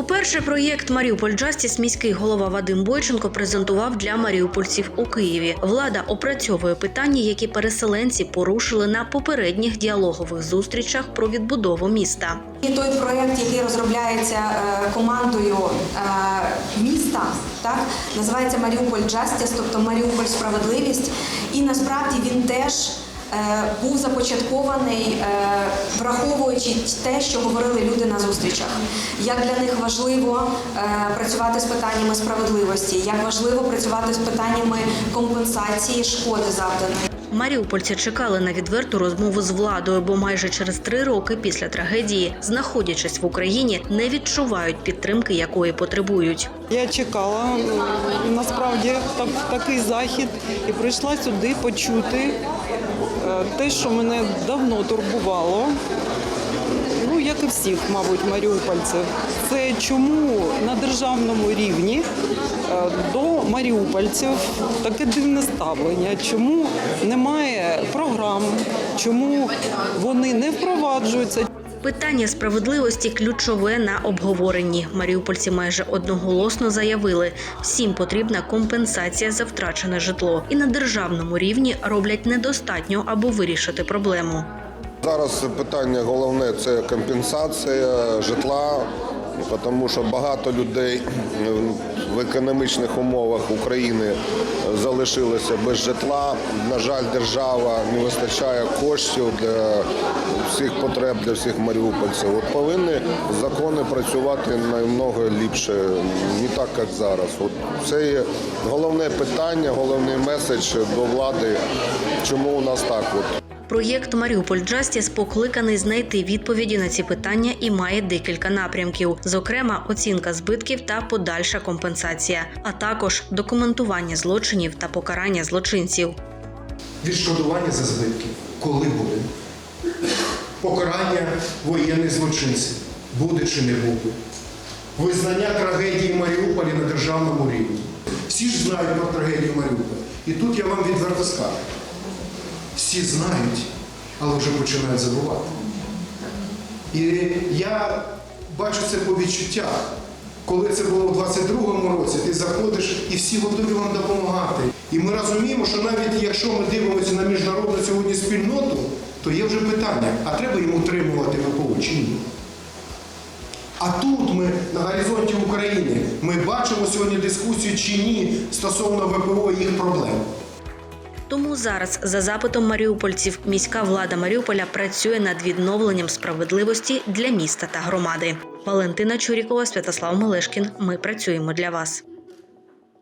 Уперше проєкт Маріуполь Джастіс міський голова Вадим Бойченко презентував для маріупольців у Києві. Влада опрацьовує питання, які переселенці порушили на попередніх діалогових зустрічах про відбудову міста. І той проєкт, який розробляється е, командою е, міста, так називається Маріуполь Джастіс, тобто Маріуполь справедливість. І насправді він теж був започаткований, е, враховуючи те, що говорили люди на зустрічах. Як для них важливо е, працювати з питаннями справедливості, як важливо працювати з питаннями компенсації шкоди завданої. Маріупольці чекали на відверту розмову з владою, бо майже через три роки після трагедії, знаходячись в Україні, не відчувають підтримки, якої потребують. Я чекала насправді так, такий захід і прийшла сюди почути е, те, що мене давно турбувало. Всіх, мабуть, маріупольців. Це чому на державному рівні е, до маріупольців таке дивне ставлення? Чому немає програм? Чому вони не впроваджуються? Питання справедливості ключове на обговоренні. Маріупольці майже одноголосно заявили, всім потрібна компенсація за втрачене житло, і на державному рівні роблять недостатньо, аби вирішити проблему. Зараз питання головне це компенсація житла, тому що багато людей в економічних умовах України залишилися без житла. На жаль, держава не вистачає коштів для всіх потреб для всіх маріупольців. От повинні закони працювати намного ліпше, не так як зараз. От це є головне питання, головний меседж до влади, чому у нас так. От. Проєкт Маріуполь Джастіс покликаний знайти відповіді на ці питання і має декілька напрямків, зокрема, оцінка збитків та подальша компенсація, а також документування злочинів та покарання злочинців. Відшкодування за збитки. Коли буде? Покарання воєнних злочинців. Буде чи не буде? Визнання трагедії Маріуполя на державному рівні. Всі ж знають про трагедію Маріуполя. І тут я вам відверто скажу. Всі знають, але вже починають забувати. І я бачу це по відчуттях. Коли це було в 22-му році, ти заходиш і всі готові вам допомагати. І ми розуміємо, що навіть якщо ми дивимося на міжнародну сьогодні спільноту, то є вже питання, а треба їм утримувати ВПО чи ні? А тут ми на горизонті України ми бачимо сьогодні дискусію чи ні стосовно ВПО і їх проблем. Тому зараз, за запитом маріупольців, міська влада Маріуполя працює над відновленням справедливості для міста та громади. Валентина Чурікова, Святослав Мелешкін. Ми працюємо для вас.